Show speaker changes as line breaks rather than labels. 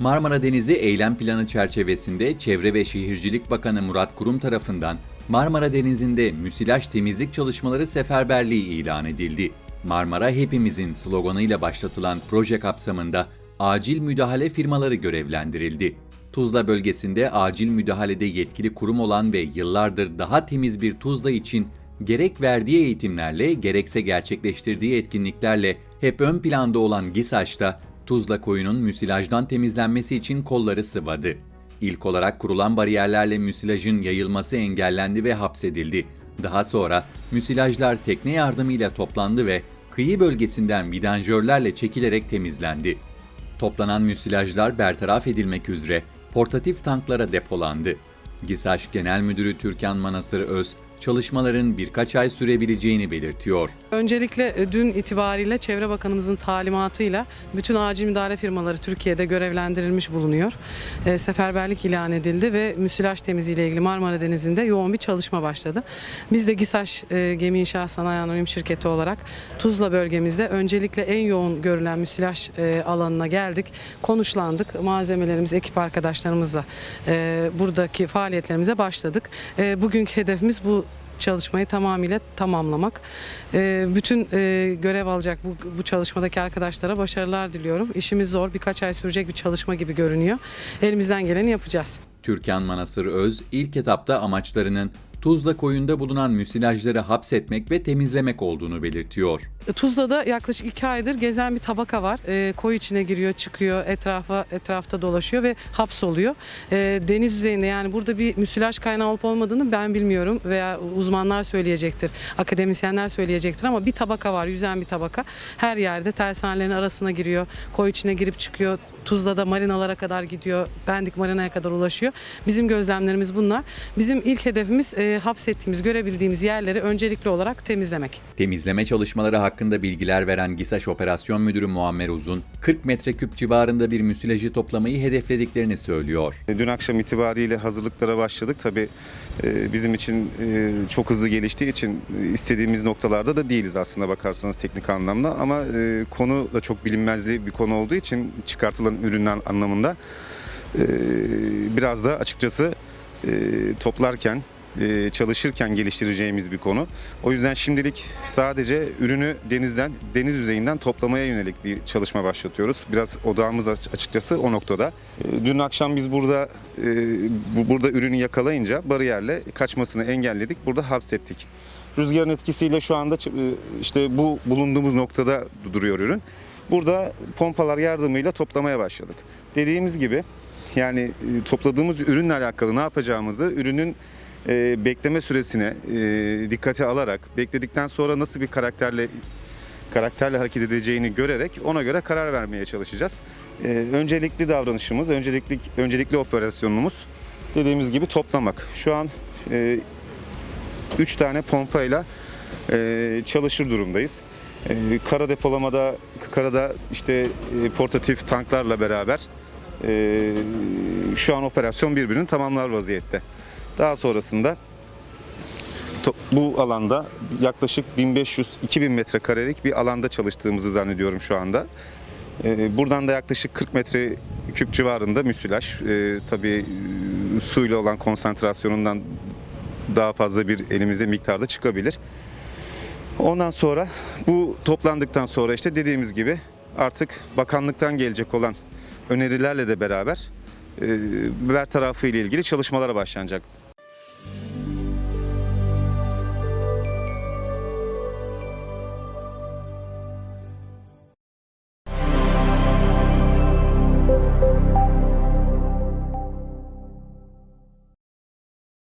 Marmara Denizi Eylem Planı çerçevesinde Çevre ve Şehircilik Bakanı Murat Kurum tarafından Marmara Denizi'nde müsilaj temizlik çalışmaları seferberliği ilan edildi. Marmara Hepimizin sloganıyla başlatılan proje kapsamında acil müdahale firmaları görevlendirildi. Tuzla bölgesinde acil müdahalede yetkili kurum olan ve yıllardır daha temiz bir Tuzla için gerek verdiği eğitimlerle gerekse gerçekleştirdiği etkinliklerle hep ön planda olan GİSAŞ'ta Tuzla koyunun müsilajdan temizlenmesi için kolları sıvadı. İlk olarak kurulan bariyerlerle müsilajın yayılması engellendi ve hapsedildi. Daha sonra müsilajlar tekne yardımıyla toplandı ve kıyı bölgesinden vidanjörlerle çekilerek temizlendi. Toplanan müsilajlar bertaraf edilmek üzere portatif tanklara depolandı. GİSAŞ Genel Müdürü Türkan Manasır Öz, çalışmaların birkaç ay sürebileceğini belirtiyor.
Öncelikle e, dün itibariyle Çevre Bakanımızın talimatıyla bütün acil müdahale firmaları Türkiye'de görevlendirilmiş bulunuyor. E, seferberlik ilan edildi ve müsilaj temizliği ile ilgili Marmara Denizi'nde yoğun bir çalışma başladı. Biz de GİSAŞ e, Gemi İnşaat Sanayi Anonim Şirketi olarak Tuzla bölgemizde öncelikle en yoğun görülen müsilaj e, alanına geldik. Konuşlandık. Malzemelerimiz, ekip arkadaşlarımızla e, buradaki faaliyetlerimize başladık. E, bugünkü hedefimiz bu çalışmayı tamamıyla tamamlamak. Ee, bütün e, görev alacak bu, bu çalışmadaki arkadaşlara başarılar diliyorum. İşimiz zor, birkaç ay sürecek bir çalışma gibi görünüyor. Elimizden geleni yapacağız.
Türkan Manasır Öz, ilk etapta amaçlarının Tuzla koyunda bulunan müsilajları hapsetmek ve temizlemek olduğunu belirtiyor.
Tuzla'da yaklaşık iki aydır gezen bir tabaka var. E, koy içine giriyor, çıkıyor, etrafa etrafta dolaşıyor ve hapsoluyor. E, deniz yüzeyinde yani burada bir müsilaj kaynağı olup olmadığını ben bilmiyorum veya uzmanlar söyleyecektir, akademisyenler söyleyecektir ama bir tabaka var, yüzen bir tabaka. Her yerde tersanelerin arasına giriyor, koy içine girip çıkıyor. Tuzla'da marinalara kadar gidiyor, Pendik marinaya kadar ulaşıyor. Bizim gözlemlerimiz bunlar. Bizim ilk hedefimiz e, hapsettiğimiz, görebildiğimiz yerleri öncelikli olarak temizlemek.
Temizleme çalışmaları hakkında bilgiler veren GİSAŞ Operasyon Müdürü Muammer Uzun, 40 metreküp civarında bir müsilajı toplamayı hedeflediklerini söylüyor.
Dün akşam itibariyle hazırlıklara başladık. Tabii e, bizim için e, çok hızlı geliştiği için istediğimiz noktalarda da değiliz aslında bakarsanız teknik anlamda. Ama e, konu da çok bilinmezli bir konu olduğu için çıkartılan ürünler anlamında biraz da açıkçası toplarken çalışırken geliştireceğimiz bir konu. O yüzden şimdilik sadece ürünü denizden, deniz yüzeyinden toplamaya yönelik bir çalışma başlatıyoruz. Biraz odağımız aç- açıkçası o noktada. E, Dün akşam biz burada e, bu- burada ürünü yakalayınca bariyerle kaçmasını engelledik. Burada hapsettik. Rüzgarın etkisiyle şu anda e, işte bu bulunduğumuz noktada duruyor ürün. Burada pompalar yardımıyla toplamaya başladık. Dediğimiz gibi yani e, topladığımız ürünle alakalı ne yapacağımızı ürünün e, bekleme süresine e, dikkate alarak bekledikten sonra nasıl bir karakterle karakterle hareket edeceğini görerek ona göre karar vermeye çalışacağız. E, öncelikli davranışımız, öncelikli öncelikli operasyonumuz dediğimiz gibi toplamak. Şu an 3 tane pompayla e, çalışır durumdayız. E, kara depolamada, karada işte e, portatif tanklarla beraber e, şu an operasyon birbirini tamamlar vaziyette. Daha sonrasında bu alanda yaklaşık 1500-2000 metrekarelik bir alanda çalıştığımızı zannediyorum şu anda. E, buradan da yaklaşık 40 metre küp civarında müsilaj. E, tabii e, suyla olan konsantrasyonundan daha fazla bir elimizde miktarda çıkabilir. Ondan sonra bu toplandıktan sonra işte dediğimiz gibi artık bakanlıktan gelecek olan önerilerle de beraber e, bertarafı ile ilgili çalışmalara başlanacak.